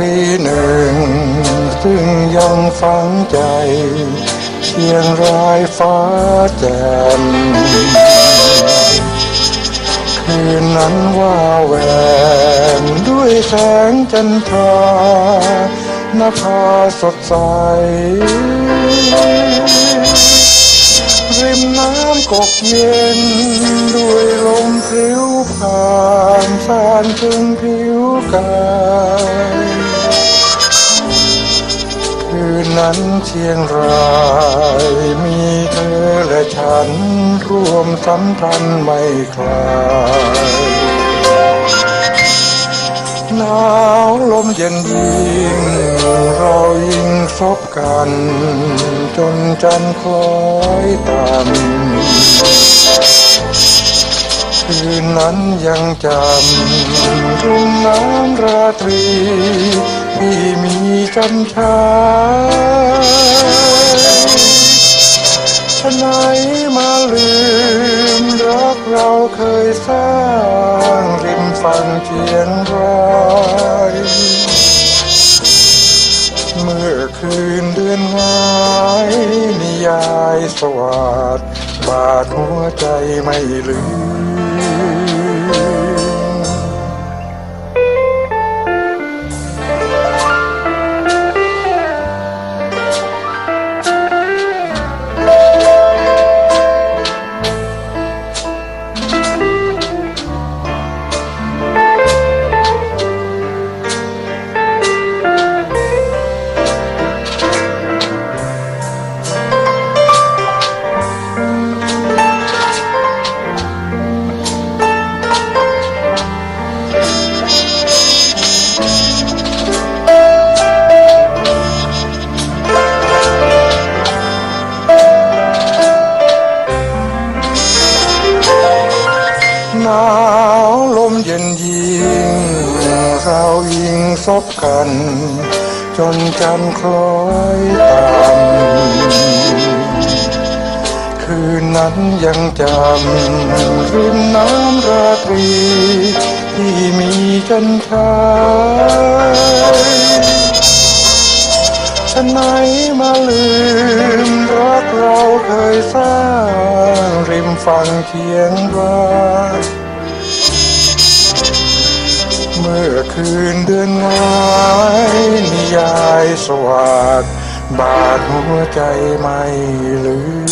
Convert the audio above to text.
รีหนึ่ง ซึ่งยังฝังใจ เชียงรายฟ้าแจ่มคืนนั้นว่าแหวนด้วยแสงจันทรานาภาสดใส ริมน้ำกกเย็น ด้วยลมพลิ้วผ่านสานถึงผิวกาย นั้นเชียงรายมีเธอและฉันร่วมสัมพันธ์ไม่คลายหนาวลมเย็นยิ่งเรายิ่งซบกัน จนจันคล้อยต่ำ คืนนั้นยังจำรุ่งน้ำราตรีที่มีจันทราฉะไหนมาลืมรักเราเคยสร้างริมฝั่งเชียงรายเมื่อคืนเดือนหายนิยายสวัสดบาดหัวใจไม่ลืม เรายิงซบกัน จนจันทร์คล้อยต่ำคืนนั้นยังจำริมน้ำราตรี ที่มีจันทราฉะไหนมาลืมรักเราเคยสร้างริมฝั่งเคียงราย คืนเดือนงายนิยายสวัสดบาดหัวใจไม่ลืม